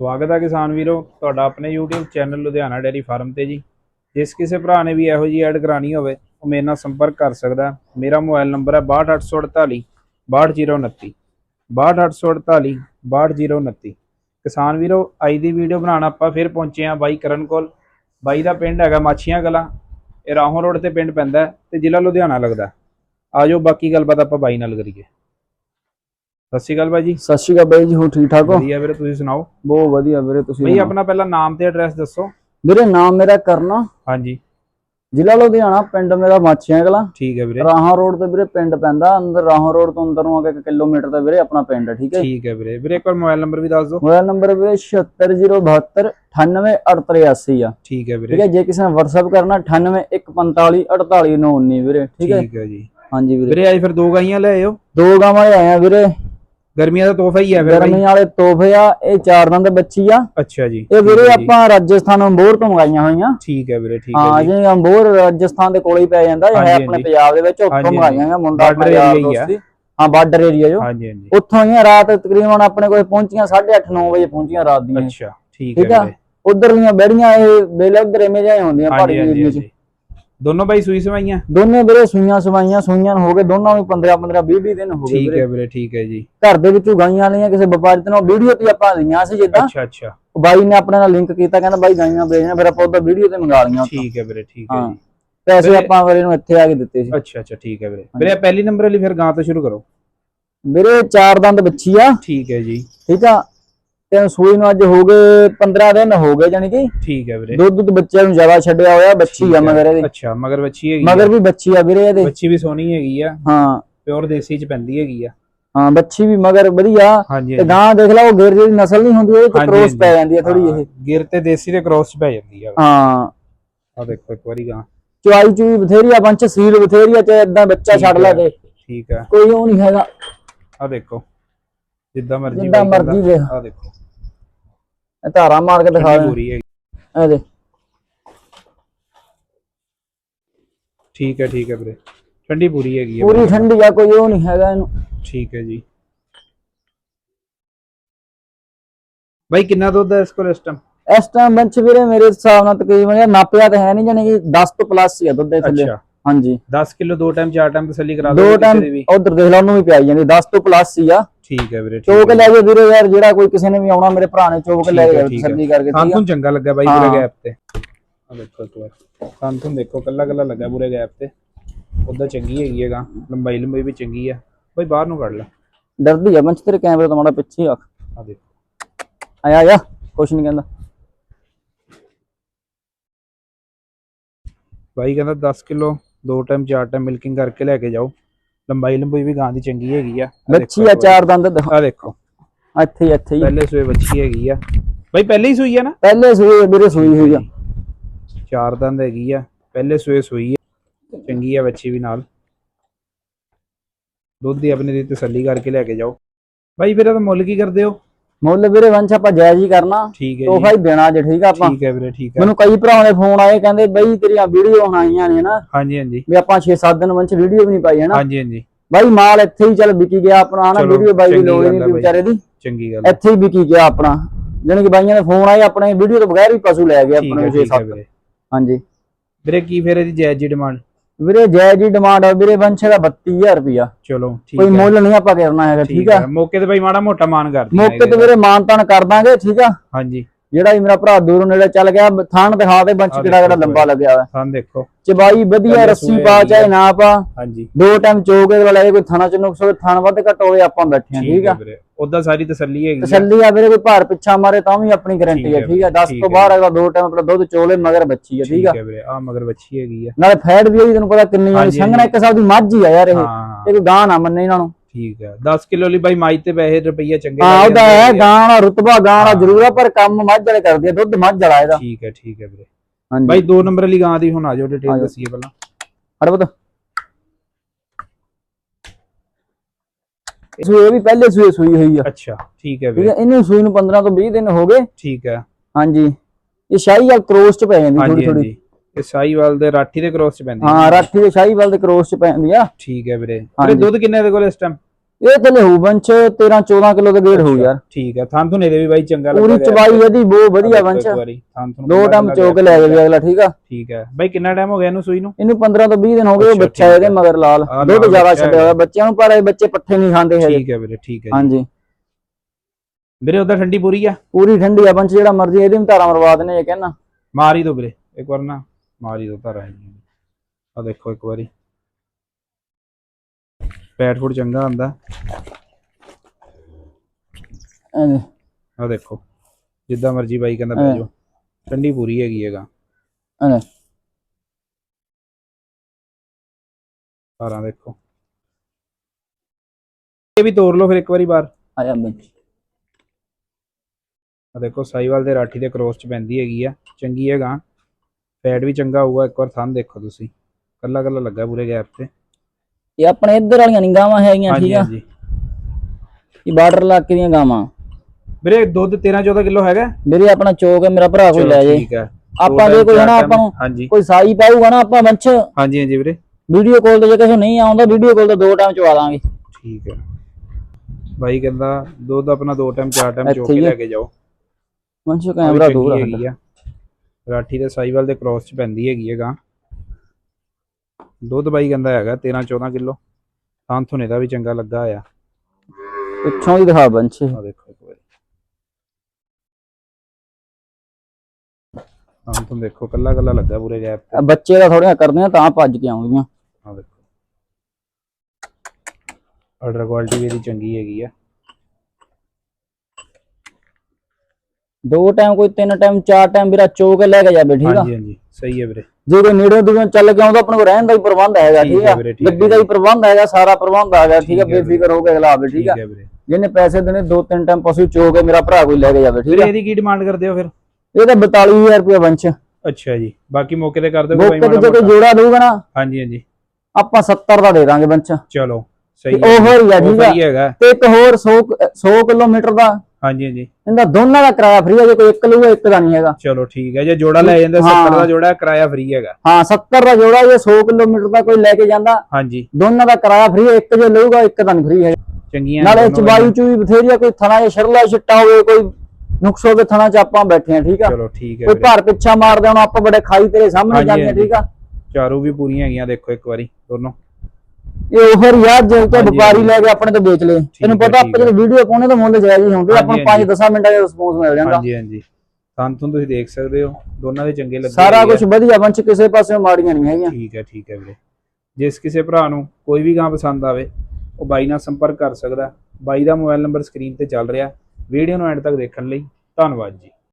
ਸਵਾਗਤ ਹੈ ਕਿਸਾਨ ਵੀਰੋ, ਤੁਹਾਡਾ ਆਪਣੇ YouTube channel Ludhiana dairy farm ਤੇ ਜੀ। ਜਿਸ ਕਿਸੇ ਭਰਾ ਨੇ ਵੀ ਇਹੋ ਜੀ ਐਡ ਕਰਾਣੀ ਹੋਵੇ, ਉਹ ਮੇਰੇ ਨਾਲ ਸੰਪਰਕ ਕਰ ਸਕਦਾ। ਮੇਰਾ ਮੋਬਾਈਲ ਨੰਬਰ ਹੈ 62848 62029 62848 62029 ਕਿਸਾਨ ਵੀਰੋ, ਅੱਜ ਦੀ ਵੀਡੀਓ ਬਣਾਉਣ ਆਪਾਂ ਫਿਰ ਪਹੁੰਚੇ ਆ ਬਾਈ ਕਰਨ ਕੋਲ। ਬਾਈ ਦਾ ਪਿੰਡ ਹੈਗਾ ਮਾਛੀਆਂ ਕਲਾਂ, ਇਹ ਰਾਹੋਂ ਰੋਡ ਤੇ ਪਿੰਡ ਪੈਂਦਾ ਹੈ ਤੇ ਜ਼ਿਲ੍ਹਾ ਲੁਧਿਆਣਾ ਲੱਗਦਾ ਹੈ। ਆ ਜਾਓ, ਬਾਕੀ ਗੱਲਬਾਤ ਆਪਾਂ ਬਾਈ ਨਾਲ ਕਰੀਏ। ਸਤਿ ਸ਼੍ਰੀ ਅਕਾਲ ਬਾਈ ਜੀ। ਸਤਿ ਸ਼੍ਰੀ ਅਕਾਲ ਬਾਈ ਜੀ ਹੋ ਠੀਕ ਠਾਕ ਹੋ? ਵਧੀਆ ਵੀਰੇ ਤੁਸੀਂ ਸੁਣਾਓ? ਬਹੁਤ ਵਧੀਆ ਵੀਰੇ ਤੁਸੀਂ ਬਈ। ਆਪਣਾ ਪਹਿਲਾਂ ਨਾਮ ਤੇ ਐਡਰੈਸ ਦੱਸੋ। ਵੀਰੇ ਨਾਮ ਮੇਰਾ ਕਰਨਾ। ਹਾਂਜੀ। ਜ਼ਿਲ੍ਹਾ ਲੁਧਿਆਣਾ ਪਿੰਡ ਮੇਰਾ ਮਾਛੀਆਂ ਕਲਾਂ ਠੀਕ ਹੈ ਵੀਰੇ। ਰਾਹਾਂ ਰੋਡ ਤੇ ਵੀਰੇ ਪਿੰਡ ਪੈਂਦਾ ਅੰਦਰ ਰਾਹਾਂ ਰੋਡ ਤੋਂ ਅੰਦਰ ਨੂੰ ਆ ਕੇ 1 ਕਿਲੋਮੀਟਰ ਤੇ ਵੀਰੇ ਆਪਣਾ ਪਿੰਡ ਹੈ ਠੀਕ ਹੈ? ਠੀਕ ਹੈ ਵੀਰੇ। ਵੀਰੇ ਇੱਕ ਵਾਰ ਮੋਬਾਈਲ ਨੰਬਰ ਵੀ ਦੱਸ ਦਿਓ। ਮੋਬਾਈਲ ਨੰਬਰ ਵੀਰੇ 76072 98883 ਆ। ਠੀਕ ਹੈ ਠੀਕ ਵੀਰੇ ਹੈ ਜੇ ਕਿਸੇ ਨੇ WhatsApp ਕਰਨਾ 98145 48919 ਵੀਰੇ ਠੀਕ ਹੈ ਠੀਕ ਹੈ ਜੀ। ਹਾਂਜੀ ਵੀਰੇ। ਵੀਰੇ ਅੱਜ ਫਿਰ ਦੋ ਗਾਈਆਂ ਲੈ ਆਇਓ। ਦੋ ਗਾਵਾਂ ਆਏ ਆ ਵੀਰੇ। ਗਰਮੀਆਂ ਦਾ ਤੋਹਫਾ ਹੀ ਹੈ ਫਿਰ ਗਰਮੀ ਵਾਲੇ ਤੋਹਫੇ ਆ ਇਹ ਚਾਰ ਦੰਦ ਬੱਚੀ ਆ। ਅੱਛਾ ਜੀ ਇਹ ਵੀਰੇ। ਆਪਾਂ ਰਾਜਸਥਾਨ ਅੰਬੋਰ ਤੋਂ ਮੰਗਾਈਆਂ ਹੋਈਆਂ। ਠੀਕ ਹੈ ਵੀਰੇ ਠੀਕ ਹਾਂ ਹੈ ਜੀ। ਅੰਬੋਰ ਰਾਜਸਥਾਨ ਦੇ ਕੋਲੇ ਹੀ ਪੈ ਜਾਂਦਾ ਇਹ ਆਪਣੇ। ਪੰਜਾਬ ਦੇ ਵਿੱਚ ਉੱਥੋਂ ਮੰਗਾਈਆਂ ਮੁੰਡਾ Border ਆਪਣਾ ਯਾਰ ਦੋਸਤ ਆ। ਸੀ ਹਾਂ ਬਾਰਡਰ ਏਰੀਆ ਜੋ। ਹਾਂਜੀ ਹਾਂਜੀ। ਉੱਥੋਂ ਹੀ ਰਾਤ ਤਕਰੀਬਨ ਆਪਣੇ ਕੋਲ ਪਹੁੰਚੀਆਂ 8:30 9 ਵਜੇ ਪਹੁੰਚੀਆਂ ਰਾਤ ਦੀਆਂ। ਅੱਛਾ ਠੀਕ ਹੈ ਆ? ਉਧਰਲੀਆਂ ਬੈੜੀਆਂ ਇਹ ਬੇਲੇ ਉਧਰ ਐਵੇਂ ਜਿਹੀਆਂ ਹੁੰਦੀਆਂ ਪਹਾੜੀ ਏਰੀਆ 'ਚ। ਦੋਨੋਂ ਬਾਈ ਸੂਈ ਸਵਾਈਆਂ? ਦੋਨੇ ਵੀਰੇ ਸੂਈਆਂ ਸਵਾਈਆਂ ਸੂਈਆਂ ਹੋ ਗਏ ਦੋਨਾਂ ਨੂੰ 15 15 20 20 ਦਿਨ ਹੋ ਗਏ ਠੀਕ ਹੈ ਵੀਰੇ ਠੀਕ ਹੈ ਜੀ। ਘਰ ਦੇ ਵਿੱਚੋਂ ਗਾਈਆਂ ਲਈਆਂ ਕਿਸੇ ਵਪਾਰੀ ਤੋਂ ਵੀਡੀਓ ਤੇ ਆਪਾਂ ਲਈਆਂ ਸੀ ਜਿੱਦਾਂ। ਅੱਛਾ ਅੱਛਾ। ਬਾਈ ਨੇ ਆਪਣੇ ਨਾਲ ਲਿੰਕ ਕੀਤਾ ਕਹਿੰਦਾ ਬਾਈ ਗਾਈਆਂ ਵੇਚਣਾ ਫਿਰ ਆਪਾਂ ਉਹਦਾ ਵੀਡੀਓ ਤੇ ਮੰਗਾ ਲਈਆਂ। ਠੀਕ ਹੈ ਵੀਰੇ ਠੀਕ ਹੈ ਜੀ। ਪੈਸੇ ਆਪਾਂ ਵੀਰੇ ਨੂੰ ਇੱਥੇ ਆ ਕੇ ਦਿੱਤੇ ਸੀ। ਅੱਛਾ ਅੱਛਾ ਠੀਕ ਹੈ ਵੀਰੇ। ਵੀਰੇ ਪਹਿਲੀ ਨੰਬਰ ਵਾਲੀ ਫਿਰ ਗਾਂ ਤੋਂ ਸ਼ੁਰੂ ਕਰੋ। ਵੀਰੇ ਚਾਰ ਦੰਦ ਬੱਚੀ ਆ। ਠੀਕ ਹੈ ਜੀ। ਠੀਕ ਆ? ਤੇ ਸੂਈ ਨੂੰ ਅੱਜ ਹੋ ਗਏ 15 ਦਿਨ ਹੋ ਗਏ ਜਾਨੀ ਕਿ। ਠੀਕ ਹੈ ਵੀਰੇ। ਦੁੱਧ ਤੇ ਬੱਚਿਆਂ ਨੂੰ ਜ਼ਿਆਦਾ ਛੱਡਿਆ ਹੋਇਆ ਬੱਚੀ ਆ। ਮਗਰ ਇਹਦੇ। ਅੱਛਾ ਮਗਰ ਬੱਚੀ ਹੈਗੀ ਮਗਰ। ਵੀ ਬੱਚੀ ਆ ਵੀਰੇ ਇਹਦੇ। ਬੱਚੀ ਵੀ ਸੋਹਣੀ ਹੈਗੀ ਆ। ਹਾਂ। ਪਿਓਰ ਦੇਸੀ ਚ ਪੈਂਦੀ ਹੈਗੀ ਆ। ਹਾਂ ਬੱਚੀ ਵੀ ਮਗਰ ਵਧੀਆ। ਤੇ ਗਾਂ ਦੇਖ ਲਾ ਉਹ ਗਿਰ ਜਿਹੜੀ ਨਸਲ ਨਹੀਂ ਹੁੰਦੀ ਹਾਂਜੀ, ਕ੍ਰੋਸ। ਪੈ ਜਾਂਦੀ ਆ ਥੋੜੀ ਇਹ ਗਿਰ ਤੇ ਦੇਸੀ ਦੇ ਕ੍ਰੋਸ ਚ ਪੈ ਜਾਂਦੀ ਆ। ਹਾਂ। ਆ ਦੇਖੋ ਇੱਕ ਵਾਰੀ ਗਾਂ। ਚੁਆਈ ਚੂਈ ਬਥੇਰੀ ਆ ਬੰਚ ਸੀਲ ਬਥੇਰੀ ਆ ਤੇ ਏਦਾਂ ਬੱਚਾ ਛੱਡ ਲਾ। ਦੇ ਠੀਕ ਆ। ਕੋਈ ਉਹ ਨਹੀਂ ਹੈਗਾ। ਆ ਦੇਖੋ। ਜਿੱਦਾਂ ਮਰਜ਼ੀ ਜਿੱਦਾਂ। ਮਰਜ਼ੀ ਆ ਦੇਖੋ। ਇਹ ਧਾਰਾ ਮਾਰ ਕੇ ਦਿਖਾ ਦੇ ਪੂਰੀ ਇਹ ਦੇ। ਠੀਕ ਹੈ ਠੀਕ ਹੈ ਵੀਰੇ। ਠੰਡੀ ਪੂਰੀ ਹੈਗੀ ਆ ਪੂਰੀ ਠੰਡੀ ਆ ਕੋਈ ਉਹ ਨਹੀਂ ਹੈਗਾ ਇਹਨੂੰ। ਠੀਕ ਹੈ ਜੀ। ਬਾਈ ਕਿੰਨਾ ਦੁੱਧ ਹੈ ਇਸ ਕੋਲ ਇਸ ਟਾਈਮ ਇਸ ਟਾਈਮ ਬੰਚ ਵੀਰੇ ਮੇਰੇ ਹਿਸਾਬ ਨਾਲ ਤਕਰੀਬਨ ਯਾਰ ਨਾਪਿਆ ਤਾਂ ਹੈ ਨਹੀਂ ਜਾਨੀ ਕਿ 10 ਤੋਂ ਪਲੱਸ ਹੀ ਆ ਦੁੱਧ ਦੇ ਥੱਲੇ। ਹਾਂਜੀ। 10 ਕਿਲੋ ਦੋ ਟਾਈਮ ਚਾਰ ਟਾਈਮ ਤਸੱਲੀ ਕਰਾ ਦੋ ਟਾਈਮ ਉਧਰ ਦੇਖ ਲਾ ਉਹਨੂੰ ਵੀ ਪਿਆਈ ਜਾਂਦੀ। 10 ਤੋਂ ਪਲੱਸ ਹੀ ਆ। ਠੀਕ ਹੈ ਵੀਰੇ ਚੋਕ। ਲੈ ਕੇ ਵੀਰੇ ਯਾਰ ਜਿਹੜਾ ਕੋਈ ਕਿਸੇ ਨੇ ਵੀ ਆਉਣਾ ਮੇਰੇ ਭਰਾ ਨੇ ਚੋਕ ਲੈ ਹੈ। ਤਸੱਲੀ ਕਰਕੇ ਹਾਂ ਤੁਹਾਨੂੰ ਚੰਗਾ ਲੱਗਾ ਬਾਈ। ਪੂਰੇ ਗੈਪ ਤੇ। ਆ ਦੇਖੋ ਇੱਕ ਵਾਰ। ਹਾਂ ਤੁਹਾਨੂੰ ਦੇਖੋ ਕੱਲਾ ਕੱਲਾ ਲੱਗਾ ਪੂਰੇ ਗੈਪ ਤੇ। ਉਦਾਂ ਚੰਗੀ ਹੈਗੀ ਹੈਗਾ ਲੰਬਾਈ ਲੰਬਾਈ ਵੀ ਚੰਗੀ ਆ। ਬਾਈ ਬਾਹਰ ਨੂੰ ਕੱਢ ਲੈ। ਡਰਦੀ ਆ ਬੰਚ ਤੇਰੇ ਕੈਮਰੇ ਤੋਂ ਮਾੜਾ ਪਿੱਛੇ ਆ ਆ ਦੇਖੋ। ਆਇਆ ਆਇਆ ਕੁਛ ਨਹੀਂ ਕਹਿੰਦਾ। ਬਾਈ ਕਹਿੰਦਾ 10 ਕਿਲੋ ਦੋ ਟਾਈਮ ਚਾਰ ਟਾਈਮ ਮਿਲਕਿੰਗ ਕਰਕੇ ਲੈ ਕੇ ਜਾਓ। ਲੰਬਾਈ ਲੰਬਾਈ ਵੀ ਗਾਂ ਦੀ ਚੰਗੀ ਹੈਗੀ ਆ। ਬੱਚੀ ਆ ਚਾਰ ਦੰਦ ਆ ਦੇਖੋ। ਇੱਥੇ ਇੱਥੇ ਹੀ। ਪਹਿਲੇ ਸੂਏ ਬੱਚੀ ਹੈਗੀ ਆ। ਬਾਈ ਪਹਿਲੇ ਹੀ ਸੂਈ ਆ ਨਾ? ਪਹਿਲੇ ਸੂਏ ਵੀਰੇ ਸੂਈ ਹੋਈ ਆ। ਚਾਰ ਦੰਦ ਹੈਗੀ ਆ। ਪਹਿਲੇ ਸੂਏ ਸੂਈ ਆ। ਚੰਗੀ ਆ ਬੱਚੀ ਵੀ ਨਾਲ। ਦੁੱਧ ਦੀ ਆਪਣੀ ਦੀ ਤਸੱਲੀ ਕਰਕੇ ਲੈ ਕੇ ਜਾਓ। ਬਾਈ ਫਿਰ ਇਹਦਾ ਮੁੱਲ ਕੀ ਕਰਦੇ ਹੋ? ਮੁੱਲ ਵੀਰੇ ਵੰਸ਼ ਆਪਾਂ ਜਾਇਜ਼ ਹੀ ਕਰਨਾ ਠੀਕ ਹੈ ਤੋਹਫਾ ਹੀ ਦੇਣਾ ਜੇ ਠੀਕ ਆ ਆਪਾਂ। ਠੀਕ ਹੈ ਵੀਰੇ ਠੀਕ ਹੈ। ਮੈਨੂੰ ਕਈ ਭਰਾਵਾਂ ਦੇ ਫੋਨ ਆਏ ਕਹਿੰਦੇ ਬਈ ਤੇਰੀਆਂ ਵੀਡੀਓ ਆਈਆਂ ਨੇ ਨਾ ਹਾਂਜੀ ਹਾਂਜੀ। ਵੀ ਆਪਾਂ 6-7 ਦਿਨ ਵੰਸ਼ ਵੀਡੀਓ ਵੀ ਨਹੀਂ ਪਾਈ ਹੈ ਨਾ ਹਾਂਜੀ ਹਾਂਜੀ। ਬਾਈ ਮਾਲ ਇੱਥੇ ਹੀ ਚੱਲ ਵਿਕੀ ਗਿਆ ਆਪਣਾ ਨਾ ਵੀਡੀਓ ਬਾਈ ਦੀ ਲੋੜ ਹੀ ਨਹੀਂ। ਵਿਚਾਰੇ ਦੀ। ਚੰਗੀ ਗੱਲ। ਇੱਥੇ ਹੀ ਵਿਕੀ ਗਿਆ ਆਪਣਾ। ਜਾਣੀ ਕਿ ਬਾਈਆਂ ਦੇ ਫੋਨ ਆਏ ਆਪਣੇ ਵੀਡੀਓ ਤੋਂ ਬਗੈਰ ਵੀ ਪਸ਼ੂ ਲੈ ਗਏ ਆਪਣੇ ਹੈ 6 ਠੀਕ ਹੈ 7 ਵੀਰੇ। ਹਾਂਜੀ। ਵੀਰੇ ਕੀ ਫਿਰ ਇਹਦੀ ਜਾਇਜ਼ ਜੀ ਡਿਮਾਂਡ ਵੀਰੇ ਜੈ ਜੀ ਡਿਮਾਂਡ ਆ ਵੀਰੇ ਵੰਸ਼ ਦਾ 32000 ਰੁਪਿਆ ਚਲੋ ਠੀਕ ਕੋਈ ਮੁੱਲ ਨਹੀਂ ਆਪਾਂ ਕਰਨਾ ਹੈਗਾ ਠੀਕ ਆ? ਮੌਕੇ ਤੇ ਬਾਈ ਮਾੜਾ ਮੋਟਾ ਮਾਨ ਕਰ ਮੌਕੇ ਤੇ ਵੀਰੇ ਮਾਨ ਤਾਨ ਕਰ ਦਾਂਗੇ ਠੀਕ ਆ? ਹਾਂਜੀ। ਜਿਹੜਾ ਵੀ ਮੇਰਾ ਭਰਾ ਦੂਰੋਂ ਨੇੜੇ ਚੱਲ ਗਿਆ ਥਾਣ ਦਿਖਾ ਦੇ ਬੰਚ ਕਿਹੜਾ ਕਿਹੜਾ ਲੰਬਾ ਲੱਗਿਆ ਹੋਇਆ। ਹਾਂ ਦੇਖੋ। ਚਬਾਈ ਵਧੀਆ ਰੱਸੀ ਪਾ ਚਾਹੇ। ਨਾ ਪਾ ਹਾਂਜੀ। ਦੋ ਟਾਈਮ ਚੋਕੇ ਵਾਲਾ ਇਹ ਕੋਈ ਥਾਣਾ ਚ ਨੁਕਸ ਹੋਵੇ ਥਾਣ ਵੱਧ ਘੱਟ ਹੋਵੇ ਆਪਾਂ ਬੈਠੇ ਆ ਠੀਕ ਆ? ਉਦਾਂ ਸਾਰੀ ਤਸੱਲੀ ਹੈਗੀ। ਤਸੱਲੀ ਆ ਵੀਰੇ ਕੋਈ ਭਾਰ ਪਿੱਛਾ ਮਾਰੇ ਤਾਂ ਵੀ ਆਪਣੀ ਗਾਰੰਟੀ ਹੈ ਠੀਕ ਆ? 10 ਠੀਕ ਤੋਂ। ਬਾਹਰ ਅਗਲਾ ਦੋ ਟਾਈਮ ਆਪਣਾ ਦੁੱਧ ਚੋਲੇ ਮਗਰ ਬੱਚੀ ਆ ਠੀਕ ਆ? ਠੀਕ ਵੀਰੇ ਆ ਮਗਰ ਬੱਚੀ ਹੈਗੀ ਆ। ਨਾਲੇ ਫੈਟ ਵੀ ਇਹਦੀ ਤੈਨੂੰ ਪਤਾ ਕਿੰਨੀ ਆ ਸੰਘਣਾ ਇੱਕ ਹਿਸਾਬ ਦੀ ਮੱਝ ਹੀ ਆ ਯਾਰ ਇਹ। ਇਹ ਕੋਈ ਗਾਂ ਨਾ ਮੰਨੇ ਇਹਨਾਂ ਨੂੰ। ਠੀਕ ਹੈ 10 ਕਿਲੋ ਲਈ ਬਾਈ ਮਾਈ ਤੇ ਪੈਸੇ ਰੁਪਈਆ ਚੰਗੇ ਹਾਂ ਉਹਦਾ ਹੈ। ਗਾਂ ਵਾਲਾ ਰੁਤਬਾ ਗਾਂ ਵਾਲਾ ਜ਼ਰੂਰ ਆ ਪਰ ਕੰਮ ਮੱਝ ਵਾਲੇ ਕਰਦੇ ਆ ਦੁੱਧ ਮੱਝ ਵਾਲਾ ਇਹਦਾ। ਠੀਕ ਹੈ ਠੀਕ ਹੈ ਵੀਰੇ। ਹਾਂਜੀ। ਬਾਈ 2 ਨੰਬਰ ਵਾਲੀ ਗਾਂ ਦੀ ਹੁਣ ਆ ਜਾਓ ਡਿਟੇਲ। ਦੱਸੀਏ ਪਹਿਲਾਂ। ਅਰੇ ਪੁੱਤ। ਸੂਏ ਵੀ ਪਹਿਲੇ ਸੂਏ ਸੂਈ ਹੋਈ ਆ। ਅੱਛਾ ਠੀਕ ਹੈ ਵੀਰੇ। ਇਹਨੂੰ ਸੂਈ ਨੂੰ 15 ਤੋਂ 20 ਦਿਨ ਹੋ ਗਏ। ਠੀਕ ਹੈ ਹਾਂਜੀ। ਇਹ ਸ਼ਾਹੀਵਾਲ ਕ੍ਰੋਸ ਚ ਪੈ ਜਾਂਦੀ ਥੋੜੀ ਥੋੜੀ ਇਹ ਸਾਈਵਾਲ ਦੇ ਰਾਠੀ ਦੇ ਕ੍ਰੋਸ ਚ ਪੈਂਦੀ ਹੈ। ਹਾਂ ਰਾਠੀ ਦੇ ਸ਼ਾਹੀਵਾਲ ਦੇ ਕ੍ਰੋਸ ਚ ਪੈ ਜਾਂਦੀ ਆ। ਠੀਕ ਹੈ ਵੀਰੇ। ਵੀਰੇ ਹਾਂਜੀ। ਦੁੱਧ ਕਿੰਨੇ ਦੇ ਕੋਲ ਇਸ ਟਾਈਮ ਇਹ ਤੇ ਲਹੂ ਬੰਚ 13 14 ਕਿਲੋ ਦੇ ਗੇੜ ਹੋਊ ਯਾਰ। ਠੀਕ ਹੈ। ਥਾਂ ਤੁਹਾਨੂੰ ਇਹਦੇ ਵੀ ਬਾਈ ਚੰਗਾ ਪੂਰੀ ਚਵਾਈ ਇਹਦੀ ਬਹੁਤ ਵਧੀਆ ਤੁਹਾਨੂੰ ਦੋ ਟਾਈਮ ਚੋਕ ਲੈ ਜਾਵੇ ਅਗਲਾ ਠੀਕ ਆ? ਠੀਕ ਹੈ। ਬਾਈ ਕਿੰਨਾ ਟਾਈਮ ਹੋ ਗਿਆ ਇਹਨੂੰ ਸੂਈ ਨੂੰ? ਇਹਨੂੰ 15 ਤੋਂ 20 ਦਿਨ ਹੋ ਗਏ ਉਹ ਅੱਛਾ, ਬੱਚਾ ਠੀਕ ਇਹਦੇ। ਮਗਰ ਲਾਲ। ਆਹ ਦੁੱਧ ਲਾਲ ਜ਼ਿਆਦਾ ਬੱਚਾ ਛੱਡਿਆ ਹੋਇਆ ਬੱਚਿਆਂ ਨੂੰ ਪਰ ਇਹ ਬੱਚੇ ਪੱਠੇ ਨਹੀਂ ਖਾਂਦੇ ਹੈਗੇ ਠੀਕ ਹੈ ਵੀਰੇ ਠੀਕ ਹੈ ਜੀ। ਹਾਂਜੀ। ਵੀਰੇ ਉਹਦਾ ਠੰਡੀ ਪੂਰੀ ਆ? ਪੂਰੀ ਠੰਡੀ ਆ ਬੰਚ ਜਿਹੜਾ ਮਰਜ਼ੀ ਇਹਦੀ ਵੀ ਧਾਰਾ ਮਰਵਾ ਦਨੇ ਇਹ ਕਹਿਣਾ। ਮਾਰ ਹੀ ਦੋ ਵੀਰੇ ਇੱਕ ਵਾਰ ਨਾ। ਮਾਰ ਦੋ ਧਾਰਾ ਆ ਦੇਖੋ ਇੱਕ ਵਾਰੀ। ਪੈਟ ਫੁੱਟ ਚੰਗਾ ਹੁੰਦਾ ਆ ਦੇਖੋ। ਜਿੱਦਾਂ ਮਰਜ਼ੀ ਬਾਈ ਕਹਿੰਦਾ ਬਹਿ। ਜਾਓ। ਠੰਡੀ ਪੂਰੀ ਹੈਗੀ ਹੈਗਾ। ਹਾਂ ਧਾਰਾਂ ਦੇਖੋ। ਇਹ ਵੀ ਤੋੜ ਲਓ ਫਿਰ ਇੱਕ ਵਾਰੀ ਬਾਹਰ। ਆਇਆ ਬੰਚ ਆ ਦੇਖੋ ਸਾਈਵਾਲ ਦੇ ਰਾਠੀ ਦੇ ਕ੍ਰੋਸ ਚ ਪੈਂਦੀ ਹੈਗੀ ਆ। ਚੰਗੀ ਹੈਗਾ। ਫੈਟ ਵੀ ਚੰਗਾ ਹੋਊਗਾ ਇੱਕ ਵਾਰ ਥਣ ਦੇਖੋ ਤੁਸੀਂ। ਕੱਲਾ ਕੱਲਾ ਲੱਗਾ ਪੂਰੇ ਗੈਪ ਤੇ। ਇਹ ਆਪਣੇ ਇੱਧਰ ਵਾਲੀਆਂ ਨਹੀਂ ਗਾਵਾਂ ਹੈਗੀਆਂ ਠੀਕ ਆ? ਇਹ ਬਾਰਡਰ ਇਲਾਕੇ ਦੀਆਂ ਗਾਵਾਂ। ਵੀਰੇ ਦੁੱਧ 13 14 ਕਿਲੋ ਹੈਗਾ? ਮੇਰੇ ਆਪਣਾ ਚੋਕ ਹੈ ਮੇਰਾ ਭਰਾ ਕੋਈ ਲੈ ਜੇ। ਠੀਕ ਹੈ ਆਪਾਂ ਦੋ ਜੇ ਕੋਈ ਹਨਾ ਆਪਾਂ ਨੂੰ ਕੋਈ ਸਾਈ ਪਾਊਗਾ ਨਾ ਆਪਾਂ ਬੰਚ ਹਾਂਜੀ ਹਾਂਜੀ ਵੀਰੇ। ਵੀਡੀਓ ਕਾਲ ਤੇ ਜੇ ਕਿਸੇ ਨਹੀਂ ਆਉਂਦਾ ਵੀਡੀਓ ਕਾਲ ਤੇ ਦੋ ਟਾਈਮ ਚਵਾ ਦਾਂਗੇ ਠੀਕ ਹੈ ਬਾਈ ਕਹਿੰਦਾ ਦੁੱਧ ਆਪਣਾ ਦੋ ਟਾਈਮ ਚਾਰ ਟਾਈਮ ਚੋ ਇੱਥੇ ਕੇ ਲੈ। ਕੇ ਜਾਓ। ਵੀ ਕੈਮਰਾ ਦੂਰ ਆ। ਰਾਠੀ ਦੇ ਸਾਈਵਾਲ ਦੇ ਕ੍ਰੋਸ ਚ ਪੈਂਦੀ ਹੈਗੀ ਹੈਗਾ ਦੁੱਧ ਬਾਈ ਕਹਿੰਦਾ ਹੈਗਾ 13 14 ਕਿਲੋ। ਥਾਂ ਥੁਨੇ ਦਾ ਵੀ ਚੰਗਾ ਲੱਗਾ ਆ ਪਿੱਛੋਂ ਹੀ ਦਿਖਾ ਬੰਚ ਆ ਦੇਖੋ ਇੱਕ ਵਾਰੀ। ਹਾਂ ਦੇਖੋ ਕੱਲਾ ਕੱਲਾ ਲੱਗਾ ਪੂਰੇ ਗੈਪ ਤੇ। ਬੱਚੇ ਦਾ ਥੋੜੀਆਂ ਕਰਦੇ ਆ ਤਾਂ ਭੱਜ ਕੇ ਆਉਂਦੀਆਂ। ਆ ਦੇਖੋ। ਆਰਡਰ ਕੁਆਲਿਟੀ ਵੀ ਇਹਦੀ ਚੰਗੀ ਹੈਗੀ ਆ। ਦੋ ਟਾਈਮ ਕੋਈ ਤਿੰਨ ਟਾਈਮ ਚਾਰ ਟਾਈਮ ਵੀਰਾ ਚੋਕ ਲੈ ਕੇ ਜਾਵੇ ਠੀਕ ਆ? ਹਾਂਜੀ ਹਾਂਜੀ ਸਹੀ ਹੈ ਵੀਰੇ। ਜੇ ਕੋਈ ਨੇੜੇ ਦੂਰੋਂ ਚੱਲ ਕੇ ਆਉਂਦਾ ਆਪਣੇ ਕੋਲ ਰਹਿਣ ਦਾ ਵੀ ਪ੍ਰਬੰਧ ਹੈਗਾ ਠੀਕ ਹੈ ਆ ਗੱਡੀ ਦਾ ਵੀ ਪ੍ਰਬੰਧ ਹੈਗਾ ਸਾਰਾ ਪ੍ਰਬੰਧ ਹੈਗਾ ਠੀਕ ਆ? ਹੈ। ਬੇਫਿਕਰ ਹੋ ਕੇ ਅਗਲਾ ਆਵੇ ਠੀਕ ਆ? ਹੈ ਜਿਹਨੇ ਪੈਸੇ ਦੇਣੇ ਦੋ ਤਿੰਨ ਟਾਈਮ ਪਸ਼ੂ ਚੋ ਕੇ ਮੇਰਾ ਭਰਾ ਕੋਈ ਲੈ ਕੇ ਜਾਵੇ ਠੀਕ ਵੀਰੇ ਆ? ਇਹਦੀ ਕੀ ਡਿਮਾਂਡ ਕਰਦੇ ਹੋ ਫਿਰ? ਇਹ ਤਾਂ 42000 ਰੁਪਏ ਬੰਚ ਅੱਛਾ ਜੀ। ਬਾਕੀ ਮੌਕੇ ਤੇ ਕਰ ਦਿਓ ਬਾਈ ਮੌਕੇ ਤੇ ਜੇ ਕੋਈ। ਜੋੜਾ ਦਊਗਾ ਨਾ ਹਾਂਜੀ ਹਾਂਜੀ। ਆਪਾਂ 70 ਦਾ ਦੇ ਦਾਂਗੇ ਬੰਚ ਚਲੋ ਸਹੀ ਉਹ ਹੋਰ ਹੀ ਆ ਹੈਗਾ। ਤੇ ਇੱਕ ਹੋਰ 100 100 ਕਿਲੋਮੀਟਰ ਦਾ ਹਾਂਜੀ ਹਾਂਜੀ। ਇਹਦਾ ਦੋਨਾਂ ਦਾ ਕਿਰਾਇਆ ਫ੍ਰੀ ਹੈ ਜੇ ਕੋਈ ਇੱਕ ਲਊਗਾ ਇੱਕ ਦਾ ਨਹੀਂ ਹੈਗਾ। ਚਲੋ ਠੀਕ ਹੈ ਜੇ ਜੋੜਾ ਲੈ ਜਾਂਦੇ ਹਾਂ। 70 ਦਾ ਜੋੜਾ ਕਿਰਾਇਆ ਫ੍ਰੀ ਹੈਗਾ। ਹਾਂ 70 ਦਾ ਜੋੜਾ ਜੇ 100 ਕਿਲੋਮੀਟਰ ਦਾ ਕੋਈ ਲੈ ਕੇ ਜਾਂਦਾ ਹਾਂਜੀ। ਦੋਨਾਂ ਦਾ ਕਿਰਾਇਆ ਫ੍ਰੀ ਹੈ ਇੱਕ ਜੇ ਲਊਗਾ ਇੱਕ ਦਾ ਨਹੀਂ ਫ੍ਰੀ ਹੈ ਚੰਗੀਆਂ ਨਾਲੇ ਚਬਾਈ ਚੂਈ ਬਥੇਰੀ ਆ ਕੋਈ ਥਣਾ ਜਾਂ ਸ਼ਰਲਾ ਛਿੱਟਾ ਹੋਵੇ ਕੋਈ ਨੁਕਸ ਹੋਵੇ ਥਣਾ ਚ ਆਪਾਂ ਬੈਠੇ ਆ ਠੀਕ ਆ? ਚਲੋ ਠੀਕ ਹੈ ਕੋਈ ਭਾਰ ਪਿੱਛਾ ਮਾਰਦੇ ਹੁਣ ਆਪਾਂ ਬੜੇ ਖਾਈ ਤੇਰੇ ਸਾਹਮਣੇ ਜਾਂਦੇ। ਠੀਕ ਆ? ਚਾਰੂ ਵੀ ਪੂਰੀਆਂ ਹੈਗੀਆਂ ਦੇਖੋ ਇੱਕ ਵਾਰੀ ਦੋਨੋਂ। ਇਹ ਓਵਰ ਯਾਰ ਜੇ ਤੇ ਵਪਾਰੀ। ਲੈ ਕੇ ਆਪਣੇ ਤੋਂ ਵੇਚ ਲਏ ਤੈਨੂੰ ਪਤਾ ਆਪਾਂ ਜਦੋਂ ਵੀਡੀਓ ਪਾਉਣੇ ਤਾਂ ਮੁੱਲ ਜਾਇਜ਼ ਹੀ ਹੁੰਦੇ ਆਪਾਂ ਨੂੰ ਹਾਂਜੀ, 5-10 ਮਿੰਟਾਂ ਦਾ ਰਿਸਪੌਂਸ ਮਿਲ ਜਾਂਦਾ ਹਾਂਜੀ ਹਾਂਜੀ। ਤਾਂ ਤੁਸੀਂ ਦੇਖ ਸਕਦੇ ਹੋ ਦੋਨਾਂ ਦੇ ਚੰਗੇ ਲੱਗੇ ਸਾਰਾ। ਕੁਝ ਵਧੀਆ ਬੰਚ ਕਿਸੇ ਪਾਸਿਓਂ ਮਾੜੀਆਂ ਨਹੀਂ ਹੈਗੀਆਂ। ਠੀਕ ਹੈ ਠੀਕ ਹੈ ਵੀਰੇ। ਜਿਸ ਕਿਸੇ ਭਰਾ ਨੂੰ ਕੋਈ ਵੀ ਗਾਂ ਪਸੰਦ ਆਵੇ ਉਹ ਬਾਈ ਨਾਲ ਸੰਪਰਕ ਕਰ ਸਕਦਾ। ਬਾਈ ਦਾ ਮੋਬਾਈਲ ਨੰਬਰ ਸਕਰੀਨ ਤੇ ਚੱਲ ਰਿਹਾ। ਵੀਡੀਓ ਨੂੰ ਐਂਡ ਤੱਕ ਦੇਖਣ ਲਈ ਧੰਨਵਾਦ ਜੀ।